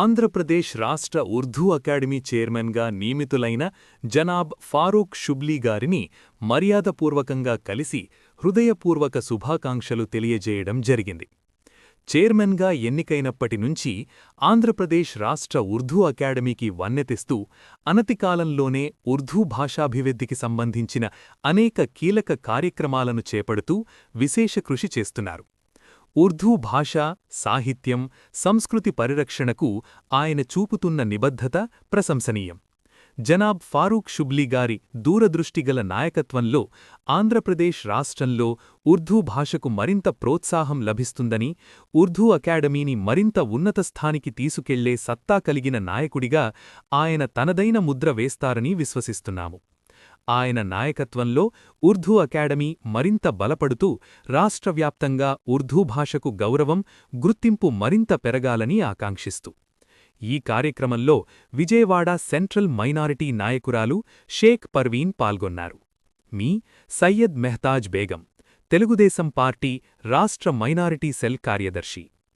ఆంధ్రప్రదేశ్ రాష్ట్ర ఉర్దూ అకాడమీ చైర్మన్గా నియమితులైన జనాబ్ ఫారూక్ షుబ్లీ గారిని మర్యాదపూర్వకంగా కలిసి హృదయపూర్వక శుభాకాంక్షలు తెలియజేయడం జరిగింది. చైర్మన్గా ఎన్నికైనప్పటి నుంచి ఆంధ్రప్రదేశ్ రాష్ట్ర ఉర్దూ అకాడమీకి వన్నెతిస్తూ అనతికాలంలోనే ఉర్దూ భాషాభివృద్ధికి సంబంధించిన అనేక కీలక కార్యక్రమాలను చేపడుతూ విశేష కృషి చేస్తున్నారు. ఉర్దూ భాష సాహిత్యం సంస్కృతి పరిరక్షణకు ఆయన చూపుతున్న నిబద్ధత ప్రశంసనీయం. జనాబ్ ఫారూక్ షుబ్లీ గారి దూరదృష్టిగల నాయకత్వంలో ఆంధ్రప్రదేశ్ రాష్ట్రంలో ఉర్దూ భాషకు మరింత ప్రోత్సాహం లభిస్తుందని ఉర్దూ అకాడమీని మరింత ఉన్నత స్థానికి తీసుకెళ్ళే సత్తా కలిగిన నాయకుడిగా ఆయన తనదైన ముద్ర వేస్తారని విశ్వసిస్తున్నాము. ఆయన నాయకత్వంలో ఉర్దూ అకాడమీ మరింత బలపడుతూ రాష్ట్రవ్యాప్తంగా ఉర్దూ భాషకు గౌరవం గుర్తింపు మరింత పెరగాలని ఆకాంక్షిస్తూ. ఈ కార్యక్రమంలో విజయవాడ సెంట్రల్ మైనారిటీ నాయకురాలు షేక్ పర్వీన్ పాల్గొన్నారు. మీ సయ్యద్ మెహతాజ్ బేగం తెలుగుదేశం పార్టీ రాష్ట్ర మైనారిటీ సెల్ కార్యదర్శి.